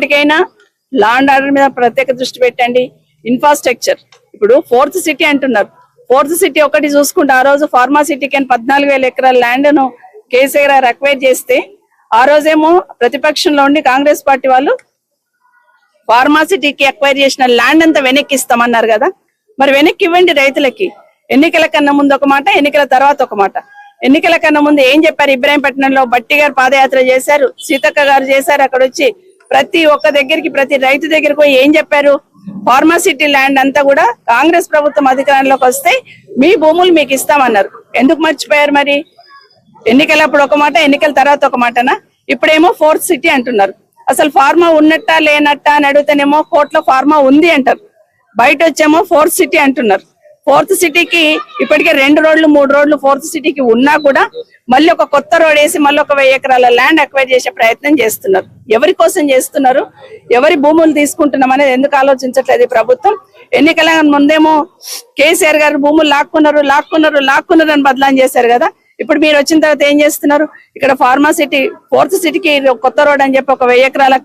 ఇప్పటికైనా law and order మీద ప్రత్యేక దృష్టి పెట్టండి. ఇన్ఫ్రాస్ట్రక్చర్ ఇప్పుడు ఫోర్త్ సిటీ అంటున్నారు. ఫోర్త్ సిటీ ఒకటి చూసుకుంటే ఆ రోజు ఫార్మా సిటీకి అని పద్నాలుగు వేల ఎకరాల ల్యాండ్ను కేసీఆర్ గారు అక్వైర్ చేస్తే ఆ రోజేమో ప్రతిపక్షంలో ఉండి కాంగ్రెస్ పార్టీ వాళ్ళు ఫార్మాసిటీకి అక్వైర్ చేసిన ల్యాండ్ అంతా వెనక్కి ఇస్తామన్నారు కదా. మరి వెనక్కి ఇవ్వండి రైతులకి. ఎన్నికల కన్నా ముందు ఒక మాట ఎన్నికల తర్వాత ఒక మాట. ఎన్నికల కన్నా ముందు ఏం చెప్పారు? ఇబ్రాహీంపట్నంలో బట్టి గారు పాదయాత్ర చేశారు సీతక్క గారు చేశారు అక్కడ వచ్చి ప్రతి ఒక్క దగ్గరికి ప్రతి రైతు దగ్గరికి పోయి ఏం చెప్పారు? ఫార్మాసిటీ ల్యాండ్ అంతా కూడా కాంగ్రెస్ ప్రభుత్వం అధికారంలోకి వస్తే మీ భూములు మీకు ఇస్తామన్నారు. ఎందుకు మర్చిపోయారు మరి? ఎన్నికలప్పుడు ఒక మాట ఎన్నికల తర్వాత ఒక మాటనా? ఇప్పుడేమో ఫోర్త్ సిటీ అంటున్నారు. అసలు ఫార్మా ఉన్నట్టా లేనట్టా అని అడిగితేనేమో కోర్టులో ఫార్మా ఉంది అంటారు. బయట వచ్చేమో ఫోర్త్ సిటీ అంటున్నారు ఫోర్త్ సిటీకి ఇప్పటికే రెండు రోడ్లు మూడు రోడ్లు ఫోర్త్ సిటీకి ఉన్నా కూడా మళ్ళీ ఒక కొత్త రోడ్ వేసి మళ్ళీ ఒక వెయ్యి ఎకరాల ల్యాండ్ అక్వైర్ చేసే ప్రయత్నం చేస్తున్నారు. ఎవరి కోసం చేస్తున్నారు? ఎవరి భూములు తీసుకుంటున్నాం అనేది ఎందుకు ఆలోచించట్లేదు ప్రభుత్వం? ఎన్నికల ముందేమో కేసీఆర్ గారు భూములు లాక్కున్నారు లాక్కున్నారు లాక్కున్నారు అని బదలాం చేశారు కదా. ఇప్పుడు మీరు వచ్చిన తర్వాత ఏం చేస్తున్నారు? ఇక్కడ ఫార్మా సిటీ ఫోర్త్ సిటీకి కొత్త రోడ్ అని చెప్పి ఒక వెయ్యి ఎకరాలకు